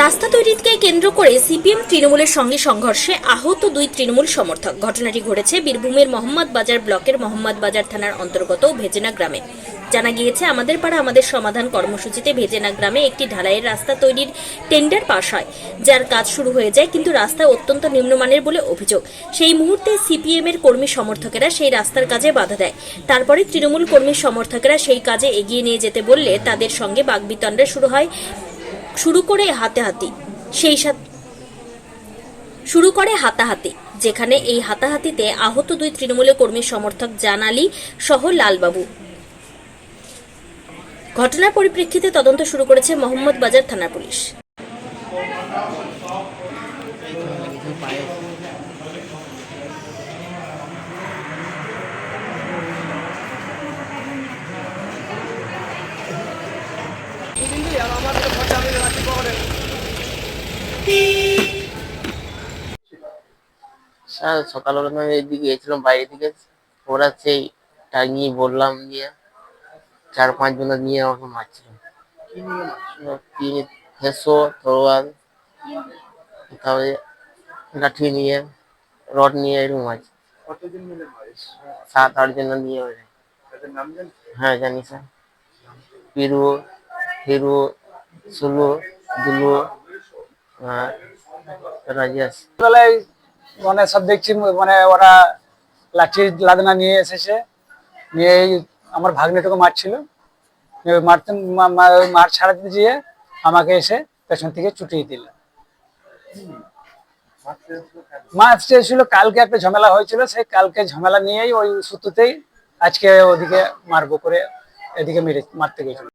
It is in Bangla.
রাস্তা তৈরিকে কেন্দ্র করে সিপিএম তৃণমূলের সঙ্গে সংঘর্ষে আহত দুই তৃণমূল সমর্থক। ঘটনাটি ঘটেছে বীরভূমের মোহাম্মদ বাজার ব্লকের মোহাম্মদ বাজার থানার অন্তর্গত ভেজেনা গ্রামে। জানা গিয়েছে, আমাদের পাড়া আমাদের সমাধান কর্মসূচিতে ভেজেনা গ্রামে একটি ঢালাইয়ের রাস্তা তৈরির টেন্ডার পাস হয়, যার কাজ শুরু হয়ে যায় কিন্তু রাস্তা অত্যন্ত নিম্নমানের বলে অভিযোগ। সেই মুহূর্তে সিপিএম এর কর্মী সমর্থকেরা সেই রাস্তার কাজে বাধা দেয়। তারপরে তৃণমূল কর্মী সমর্থকেরা সেই কাজে এগিয়ে নিয়ে যেতে বললে তাদের সঙ্গে বাগবিতণ্ডা শুরু হয়। শুরু করে হাতাহাতি, সেই সাথে শুরু করে হাতাহাতি, যেখানে এই হাতাহাতিতে আহত দুই তৃণমূলের কর্মী সমর্থক জানালি সহ লালবাবু। ঘটনার পরিপ্রেক্ষিতে তদন্ত শুরু করেছে মোহাম্মদ বাজার থানা পুলিশ। স্যার সকালবেলা আমি এদিকে গেছিলাম বাইরের দিকে ওরা সেই টাঙিয়ে বললাম নিয়ে চার পাঁচ জন নিয়ে আমাকে মারছিল। ফেসো তরোয়াল তারপরে লাঠি নিয়ে রড নিয়ে এরকম আছে সাত আট জন নিয়ে জানি হ্যাঁ জানি স্যার। পিরু হিরু সুলু দুলু আর বেলায় মানে সব দেখছি মানে ওরা লাঠি লাদনা নিয়ে এসেছে। নিয়ে আমার ভাগ্নেটাকে মারছিল। মারতে মার ছাড়াতে গিয়ে আমাকে এসে পেছন থেকে চুটিয়ে দিল। মাছ ছিল কালকে একটা ঝামেলা হয়েছিল, সেই কালকে ঝামেলা নিয়েই ওই সূত্রতেই আজকে ওদিকে মারবো করে এদিকে মেরে, মারতে গেছিল।